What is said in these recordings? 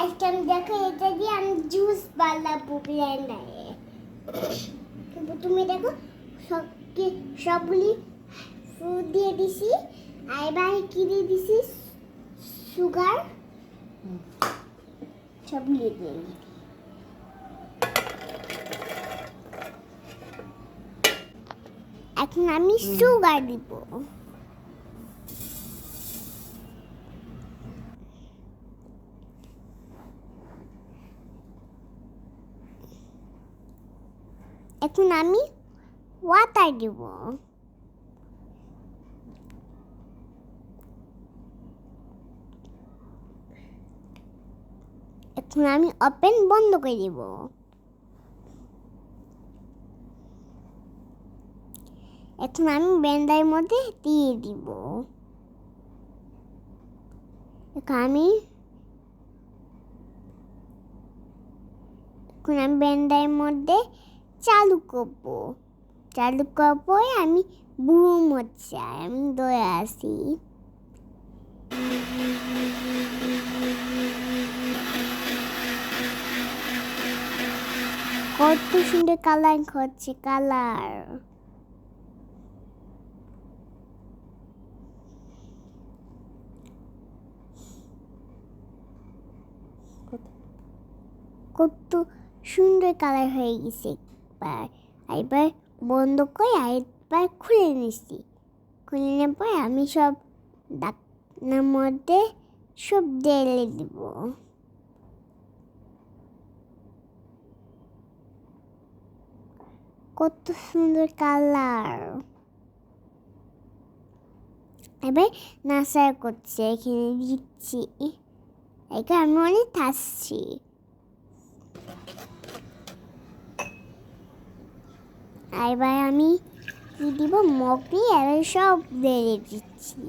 আজকে আমি দেখো, এটা দিয়ে আমি জুস বানাবো ব্লেন্ডারে কিন্তু তুমি দেখো সব সবগুলি ফ্রুট দিয়ে দিছি, আর এবার কি দিয়ে দিছি? সুগার সবগুলি দিয়ে দিছি। এখন আমি সুগার দিব। এখন আমি ওয়াটার দিব। এখন আমি ওপেন বন্ধ করে দিব। এখন আমি ব্যান্ডার মধ্যে দিয়ে দিব। আমি এখন আমি ব্যান্ডার মধ্যে চালু করব। চালু করব আমি বুম হচ্ছে আমি দয়ে আসি কত সুন্দর কালার হচ্ছে কালার। কত সুন্দর কালার হয়ে গেছে। একবার এবার বন্ধ করে আরেকবার খুলে নিচ্ছি খুলে নেওয়ার পর আমি সব ডাকনার মধ্যে সব ঢেলে দিব। কত সুন্দর কালার। এবার নাচা করছে, এখানে দিচ্ছি। এখানে আমি অনেক থাকছি আর এবার আমি কি দিব মগ নিয়ে, এবার সব বেড়ে দিচ্ছি।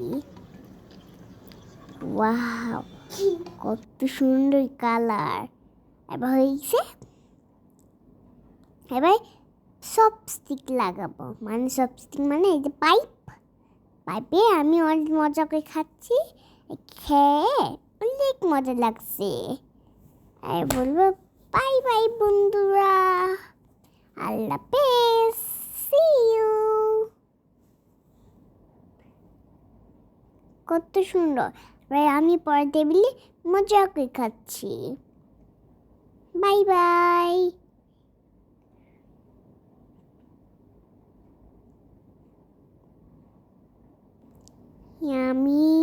কত সুন্দর কালার। এবার হয়েছে, এবার সব স্টিক লাগাবো। মানে সব স্টিক মানে এই যে পাইপ। পাইপে আমি অনেক মজা করে খাচ্ছি। খেয়ে অনেক মজা লাগছে। আর বলব, বাই বাই বন্ধুরা। আল্লাহ পেস কত সুন্দর। এবার আমি পরের টেবিলে মজা করে খাচ্ছি। Bye bye Yummy.